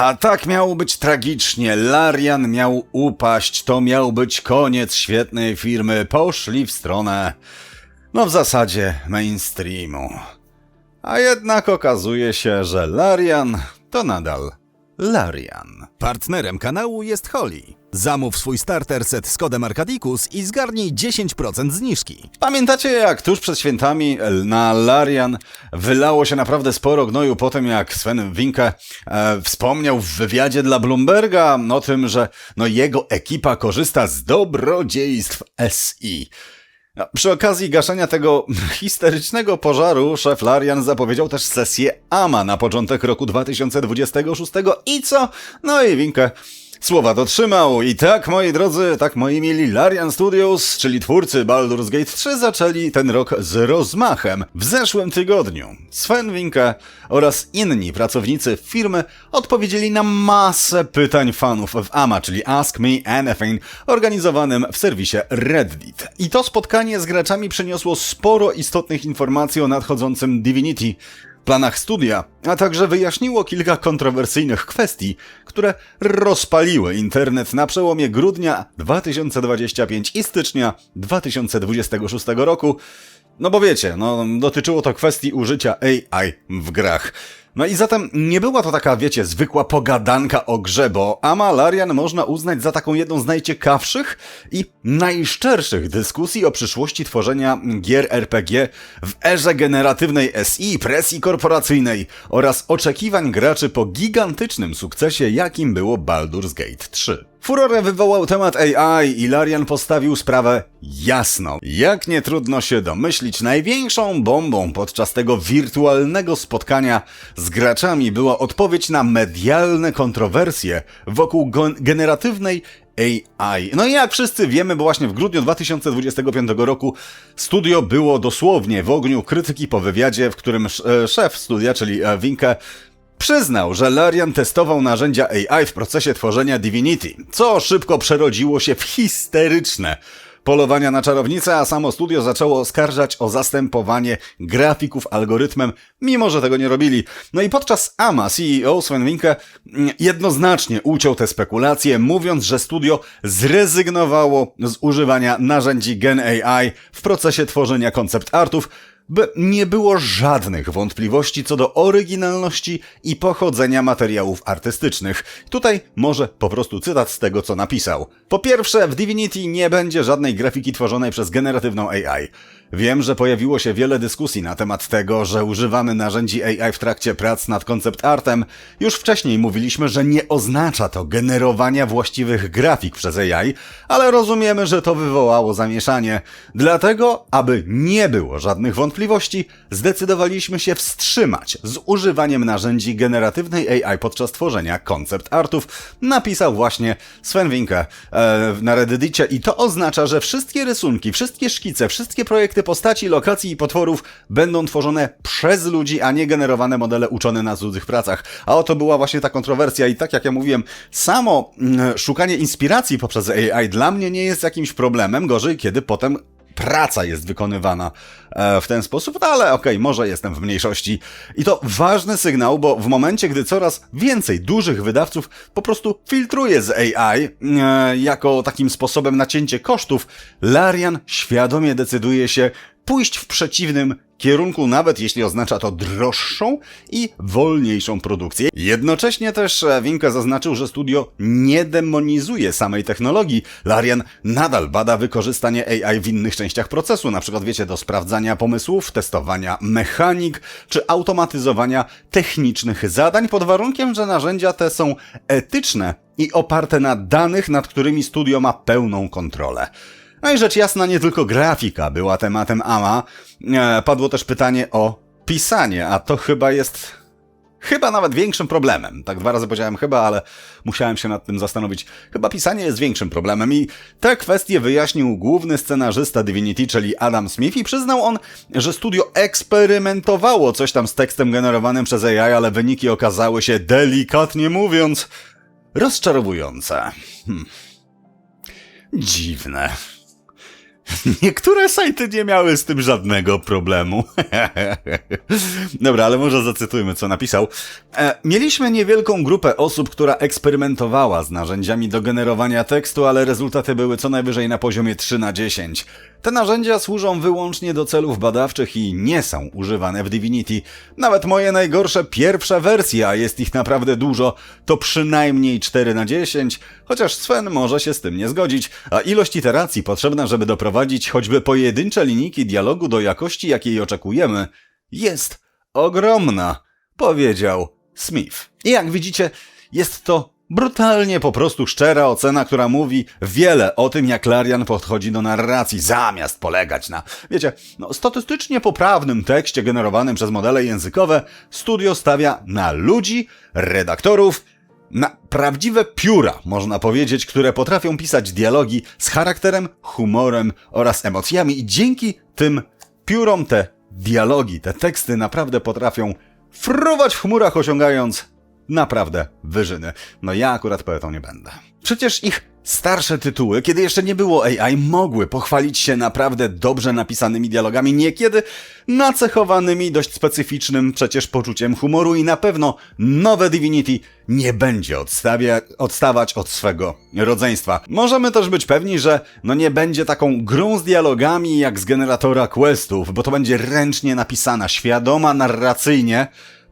A tak miało być tragicznie. Larian miał upaść, to miał być koniec świetnej firmy. Poszli w stronę, no w zasadzie mainstreamu. A jednak okazuje się, że Larian to nadal Larian. Partnerem kanału jest Holly. Zamów swój starter set z kodem Arkadikus i zgarnij 10% zniżki. Pamiętacie, jak tuż przed świętami na Larian wylało się naprawdę sporo gnoju po tym, jak Sven Winke e, wspomniał w wywiadzie dla Bloomberga o tym, że no, jego ekipa korzysta z dobrodziejstw SI. No, Przy okazji gaszenia tego histerycznego pożaru szef Larian zapowiedział też sesję AMA na początek roku 2026 i co? No i Winke słowa dotrzymał i tak, moi drodzy, tak moi mili Larian Studios, czyli twórcy Baldur's Gate 3 zaczęli ten rok z rozmachem. W zeszłym tygodniu Sven Winke oraz inni pracownicy firmy odpowiedzieli na masę pytań fanów w AMA, czyli Ask Me Anything, organizowanym w serwisie Reddit. I to spotkanie z graczami przyniosło sporo istotnych informacji o nadchodzącym Divinity, planach studia, a także wyjaśniło kilka kontrowersyjnych kwestii, które rozpaliły internet na przełomie grudnia 2025 i stycznia 2026 roku. No bo wiecie, no, dotyczyło to kwestii użycia AI w grach. No i zatem nie była to taka, wiecie, zwykła pogadanka o grze, bo Amalarian można uznać za taką jedną z najciekawszych i najszczerszych dyskusji o przyszłości tworzenia gier RPG w erze generatywnej SI, presji korporacyjnej oraz oczekiwań graczy po gigantycznym sukcesie, jakim było Baldur's Gate 3. Furorę wywołał temat AI i Larian postawił sprawę jasno. Jak nie trudno się domyślić, największą bombą podczas tego wirtualnego spotkania z graczami była odpowiedź na medialne kontrowersje wokół generatywnej AI. No i jak wszyscy wiemy, bo właśnie w grudniu 2025 roku studio było dosłownie w ogniu krytyki po wywiadzie, w którym e, szef studia, czyli e, Winke, Przyznał, że Larian testował narzędzia AI w procesie tworzenia Divinity, co szybko przerodziło się w histeryczne polowania na czarownicę, a samo studio zaczęło oskarżać o zastępowanie grafików algorytmem, mimo że tego nie robili. No i podczas AMA CEO Sven Winke mm, jednoznacznie uciął te spekulacje, mówiąc, że studio zrezygnowało z używania narzędzi Gen AI w procesie tworzenia koncept artów, by nie było żadnych wątpliwości co do oryginalności i pochodzenia materiałów artystycznych. Tutaj może po prostu cytat z tego, co napisał. Po pierwsze, w Divinity nie będzie żadnej grafiki tworzonej przez generatywną AI. Wiem, że pojawiło się wiele dyskusji na temat tego, że używamy narzędzi AI w trakcie prac nad koncept artem. Już wcześniej mówiliśmy, że nie oznacza to generowania właściwych grafik przez AI, ale rozumiemy, że to wywołało zamieszanie. Dlatego, aby nie było żadnych wątpliwości, zdecydowaliśmy się wstrzymać z używaniem narzędzi generatywnej AI podczas tworzenia koncept artów, napisał właśnie Sven Winke e, na Reddicie i to oznacza, że wszystkie rysunki, wszystkie szkice, wszystkie projekty postaci, lokacji i potworów będą tworzone przez ludzi, a nie generowane modele uczone na cudzych pracach. A oto była właśnie ta kontrowersja i tak jak ja mówiłem, samo mm, szukanie inspiracji poprzez AI dla mnie nie jest jakimś problemem, gorzej kiedy potem praca jest wykonywana e, w ten sposób, no ale okej, może jestem w mniejszości. I to ważny sygnał, bo w momencie, gdy coraz więcej dużych wydawców po prostu filtruje z AI e, jako takim sposobem na cięcie kosztów, Larian świadomie decyduje się pójść w przeciwnym kierunku, nawet jeśli oznacza to droższą i wolniejszą produkcję. Jednocześnie też e, Winke zaznaczył, że studio nie demonizuje samej technologii. Larian nadal bada wykorzystanie AI w innych częściach procesu, na przykład wiecie, do sprawdzania pomysłów, testowania mechanik czy automatyzowania technicznych zadań pod warunkiem, że narzędzia te są etyczne i oparte na danych, nad którymi studio ma pełną kontrolę. No i rzecz jasna, nie tylko grafika była tematem AMA. E, padło też pytanie o pisanie, a to chyba jest chyba nawet większym problemem. Tak dwa razy powiedziałem chyba, ale musiałem się nad tym zastanowić. Chyba pisanie jest większym problemem i tę kwestię wyjaśnił główny scenarzysta Divinity, czyli Adam Smith i przyznał on, że studio eksperymentowało coś tam z tekstem generowanym przez AI, ale wyniki okazały się delikatnie mówiąc rozczarowujące. Hmm. Dziwne. Niektóre sajty nie miały z tym żadnego problemu. Dobra, ale może zacytujmy, co napisał. E, mieliśmy niewielką grupę osób, która eksperymentowała z narzędziami do generowania tekstu, ale rezultaty były co najwyżej na poziomie 3 na 10. Te narzędzia służą wyłącznie do celów badawczych i nie są używane w Divinity. Nawet moje najgorsze pierwsze wersje, a jest ich naprawdę dużo, to przynajmniej 4 na 10, chociaż Sven może się z tym nie zgodzić, a ilość iteracji potrzebna, żeby doprowadzić choćby pojedyncze linijki dialogu do jakości, jakiej oczekujemy, jest ogromna, powiedział Smith. I jak widzicie, jest to brutalnie po prostu szczera ocena, która mówi wiele o tym, jak Larian podchodzi do narracji, zamiast polegać na, wiecie, no, statystycznie poprawnym tekście generowanym przez modele językowe, studio stawia na ludzi, redaktorów, na prawdziwe pióra, można powiedzieć, które potrafią pisać dialogi z charakterem, humorem oraz emocjami i dzięki tym piórom te dialogi, te teksty naprawdę potrafią fruwać w chmurach, osiągając naprawdę wyżyny. No ja akurat poetą nie będę. Przecież ich starsze tytuły, kiedy jeszcze nie było AI, mogły pochwalić się naprawdę dobrze napisanymi dialogami, niekiedy nacechowanymi dość specyficznym przecież poczuciem humoru i na pewno nowe Divinity nie będzie odstawać od swego rodzeństwa. Możemy też być pewni, że no nie będzie taką grą z dialogami jak z generatora questów, bo to będzie ręcznie napisana, świadoma narracyjnie,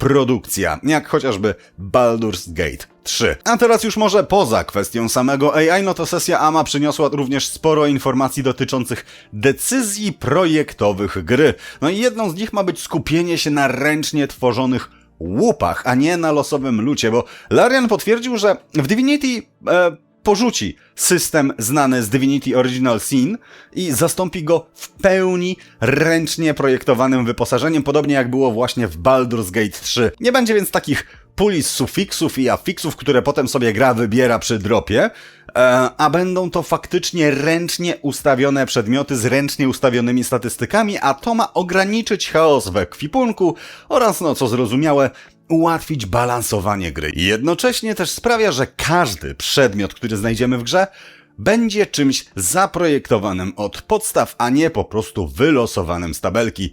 produkcja, jak chociażby Baldur's Gate 3. A teraz już może poza kwestią samego AI, no to sesja AMA przyniosła również sporo informacji dotyczących decyzji projektowych gry. No i jedną z nich ma być skupienie się na ręcznie tworzonych łupach, a nie na losowym lucie, bo Larian potwierdził, że w Divinity e, porzuci system znany z Divinity Original Sin i zastąpi go w pełni ręcznie projektowanym wyposażeniem, podobnie jak było właśnie w Baldur's Gate 3. Nie będzie więc takich puli z sufiksów i afiksów, które potem sobie gra wybiera przy dropie, e, a będą to faktycznie ręcznie ustawione przedmioty z ręcznie ustawionymi statystykami, a to ma ograniczyć chaos we kwipunku oraz, no co zrozumiałe, ułatwić balansowanie gry. Jednocześnie też sprawia, że każdy przedmiot, który znajdziemy w grze, będzie czymś zaprojektowanym od podstaw, a nie po prostu wylosowanym z tabelki.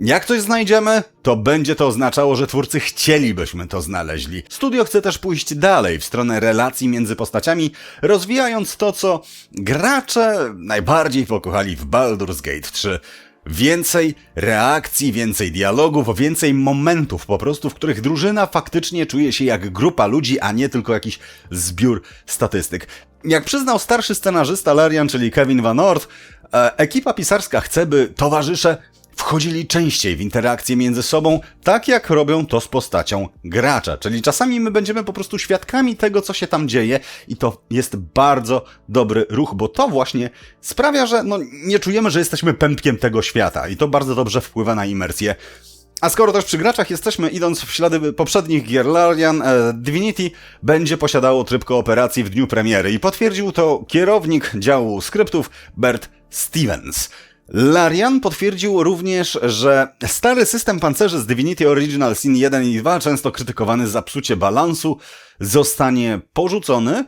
Jak coś znajdziemy, to będzie to oznaczało, że twórcy chcielibyśmy to znaleźli. Studio chce też pójść dalej w stronę relacji między postaciami, rozwijając to, co gracze najbardziej pokochali w Baldur's Gate 3. Więcej reakcji, więcej dialogów, więcej momentów po prostu, w których drużyna faktycznie czuje się jak grupa ludzi, a nie tylko jakiś zbiór statystyk. Jak przyznał starszy scenarzysta Larian, czyli Kevin Van Ort, e, ekipa pisarska chce, by towarzysze wchodzili częściej w interakcje między sobą, tak jak robią to z postacią gracza. Czyli czasami my będziemy po prostu świadkami tego, co się tam dzieje i to jest bardzo dobry ruch, bo to właśnie sprawia, że no, nie czujemy, że jesteśmy pępkiem tego świata i to bardzo dobrze wpływa na imersję. A skoro też przy graczach jesteśmy, idąc w ślady poprzednich gier Larian, e, Divinity będzie posiadało tryb kooperacji w dniu premiery i potwierdził to kierownik działu skryptów Bert Stevens. Larian potwierdził również, że stary system pancerzy z Divinity Original Sin 1 i 2, często krytykowany za psucie balansu, zostanie porzucony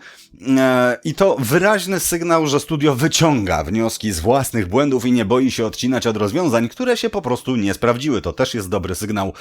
e, i to wyraźny sygnał, że studio wyciąga wnioski z własnych błędów i nie boi się odcinać od rozwiązań, które się po prostu nie sprawdziły. To też jest dobry sygnał.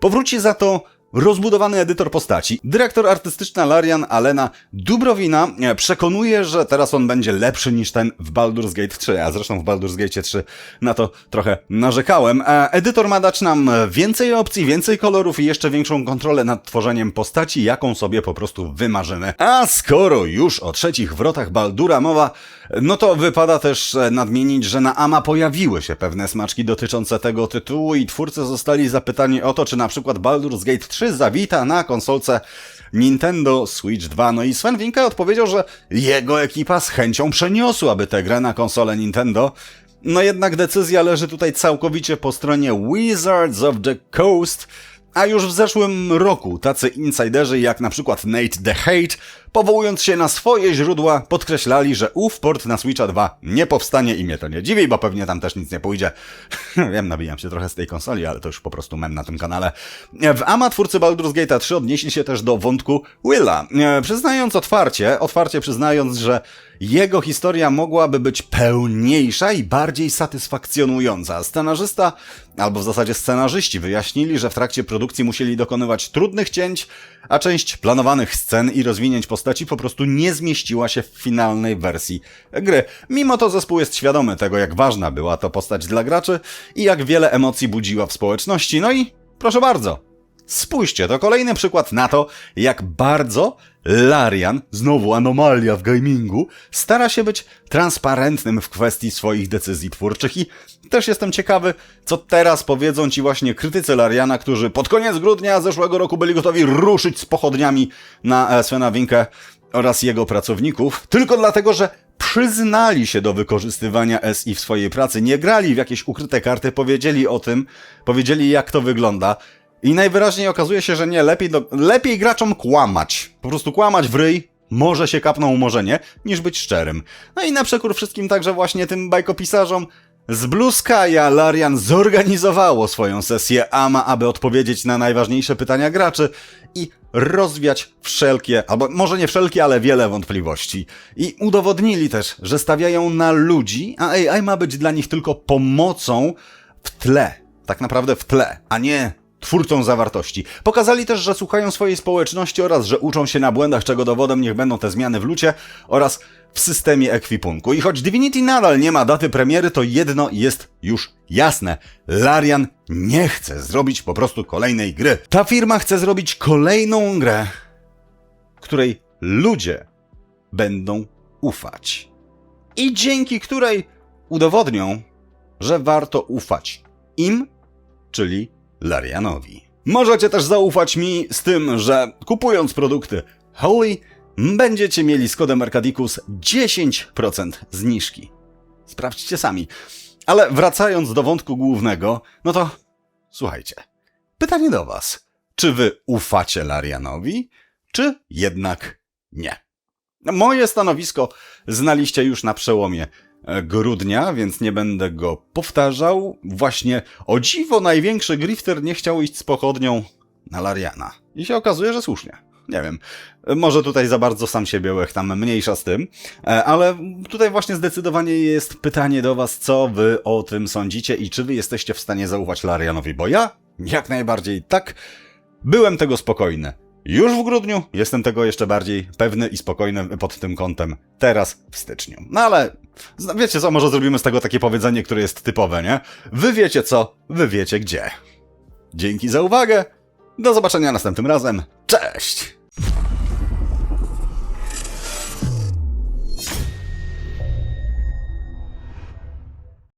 Powróci za to Rozbudowany edytor postaci. Dyrektor artystyczna Larian Alena Dubrowina e, przekonuje, że teraz on będzie lepszy niż ten w Baldur's Gate 3, a zresztą w Baldur's Gate 3 na to trochę narzekałem. E, edytor ma dać nam więcej opcji, więcej kolorów i jeszcze większą kontrolę nad tworzeniem postaci, jaką sobie po prostu wymarzymy. A skoro już o trzecich wrotach Baldura mowa, no to wypada też e, nadmienić, że na AMA pojawiły się pewne smaczki dotyczące tego tytułu i twórcy zostali zapytani o to, czy na przykład Baldur's Gate 3 zawita na konsolce Nintendo Switch 2. No i Sven Winke odpowiedział, że jego ekipa z chęcią przeniosłaby tę grę na konsolę Nintendo. No jednak decyzja leży tutaj całkowicie po stronie Wizards of the Coast, a już w zeszłym roku tacy insiderzy jak na przykład Nate the Hate, powołując się na swoje źródła, podkreślali, że ów port na Switcha 2 nie powstanie i mnie to nie dziwi, bo pewnie tam też nic nie pójdzie. Wiem, nabijam się trochę z tej konsoli, ale to już po prostu mem na tym kanale. W AMA twórcy Baldur's Gate 3 odnieśli się też do wątku Willa, przyznając otwarcie, otwarcie przyznając, że jego historia mogłaby być pełniejsza i bardziej satysfakcjonująca. Scenarzysta, albo w zasadzie scenarzyści wyjaśnili, że w trakcie produkcji musieli dokonywać trudnych cięć, a część planowanych scen i rozwinięć po prostu nie zmieściła się w finalnej wersji gry. Mimo to zespół jest świadomy tego, jak ważna była to postać dla graczy i jak wiele emocji budziła w społeczności. No i proszę bardzo, Spójrzcie, to kolejny przykład na to, jak bardzo Larian, znowu anomalia w gamingu, stara się być transparentnym w kwestii swoich decyzji twórczych i też jestem ciekawy, co teraz powiedzą ci właśnie krytycy Lariana, którzy pod koniec grudnia zeszłego roku byli gotowi ruszyć z pochodniami na Svena Winkę oraz jego pracowników, tylko dlatego, że przyznali się do wykorzystywania SI w swojej pracy, nie grali w jakieś ukryte karty, powiedzieli o tym, powiedzieli jak to wygląda. I najwyraźniej okazuje się, że nie, lepiej, do, lepiej graczom kłamać. Po prostu kłamać w ryj, może się kapną, może nie, niż być szczerym. No i na przekór wszystkim także właśnie tym bajkopisarzom z Blue Sky'a Larian zorganizowało swoją sesję AMA, aby odpowiedzieć na najważniejsze pytania graczy i rozwiać wszelkie, albo może nie wszelkie, ale wiele wątpliwości. I udowodnili też, że stawiają na ludzi, a AI ma być dla nich tylko pomocą w tle. Tak naprawdę w tle, a nie twórcą zawartości. Pokazali też, że słuchają swojej społeczności oraz, że uczą się na błędach, czego dowodem niech będą te zmiany w lucie oraz w systemie ekwipunku. I choć Divinity nadal nie ma daty premiery, to jedno jest już jasne. Larian nie chce zrobić po prostu kolejnej gry. Ta firma chce zrobić kolejną grę, której ludzie będą ufać. I dzięki której udowodnią, że warto ufać im, czyli Larianowi. Możecie też zaufać mi z tym, że kupując produkty Holy będziecie mieli z kodem Arcadicus 10% zniżki. Sprawdźcie sami. Ale wracając do wątku głównego, no to słuchajcie. Pytanie do was. Czy wy ufacie Larianowi, czy jednak nie? Moje stanowisko znaliście już na przełomie grudnia, więc nie będę go powtarzał. Właśnie o dziwo największy grifter nie chciał iść z pochodnią na Lariana. I się okazuje, że słusznie. Nie wiem. E, Może tutaj za bardzo sam siebie łechtam, mniejsza z tym. E, Ale tutaj właśnie zdecydowanie jest pytanie do was, co wy o tym sądzicie i czy wy jesteście w stanie zaufać Larianowi, bo ja jak najbardziej tak. Byłem tego spokojny. Już w grudniu jestem tego jeszcze bardziej pewny i spokojny pod tym kątem teraz w styczniu. No ale wiecie co, może zrobimy z tego takie powiedzenie, które jest typowe, nie? Wy wiecie co, wy wiecie gdzie. Dzięki za uwagę. Do zobaczenia następnym razem. Cześć!